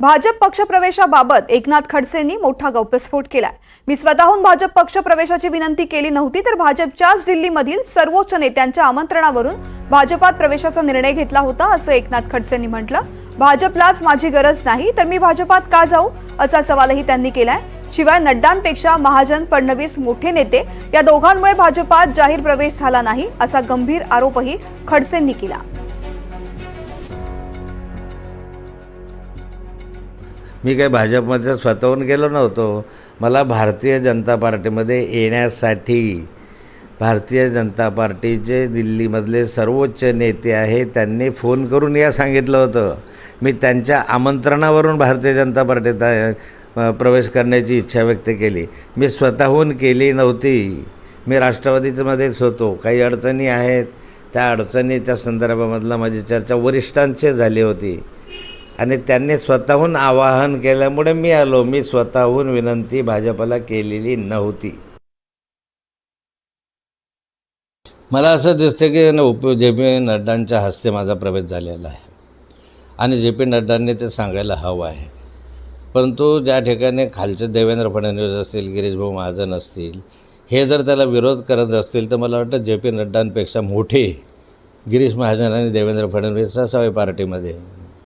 भाजप पक्षप्रवेशाबाबत एकनाथ खडसेंनी मोठा गौप्यस्फोट केलाय. मी स्वतःहून भाजप पक्षप्रवेशाची विनंती केली नव्हती तर भाजपच्याच दिल्लीमधील सर्वोच्च नेत्यांच्या आमंत्रणावरून भाजपात प्रवेशाचा निर्णय घेतला होता असं एकनाथ खडसेंनी म्हटलं. भाजपलाच माझी गरज नाही तर मी भाजपात का जाऊ असा सवालही त्यांनी केलाय. शिवाय नड्डांपेक्षा महाजन फडणवीस मोठे नेते या दोघांमुळे भाजपात जाहीर प्रवेश झाला नाही असा गंभीर आरोपही खडसेंनी केला. मी काही भाजपमध्ये स्वतःहून गेलो नव्हतो. मला भारतीय जनता पार्टीमध्ये येण्यासाठी भारतीय जनता पार्टीचे दिल्लीमधले सर्वोच्च नेते आहे त्यांनी फोन करून या सांगितलं होतं. मी त्यांच्या आमंत्रणावरून भारतीय जनता पार्टीत प्रवेश करण्याची इच्छा व्यक्त केली. मी स्वतःहून केली नव्हती. मी राष्ट्रवादीच्यामध्येच होतो. काही अडचणी आहेत. त्या अडचणीच्या संदर्भामधला माझी चर्चा वरिष्ठांशी झाली होती. आणि त्यांनी स्वतःहून आवाहन केल्यामुळे मी आलो. मी स्वतःहून विनंती भाजपला केलेली नव्हती. मला असं दिसतं की न उप जे पी नड्डांच्या हस्ते माझा प्रवेश झालेला आहे. आणि जे पी नड्डांनी ते सांगायला हवं आहे. परंतु ज्या ठिकाणी खालचे देवेंद्र फडणवीस असतील गिरीशभाऊ महाजन असतील हे जर त्याला विरोध करत असतील तर मला वाटतं जे पी नड्डांपेक्षा मोठे गिरीश महाजन आणि देवेंद्र फडणवीस असावे पार्टीमध्ये.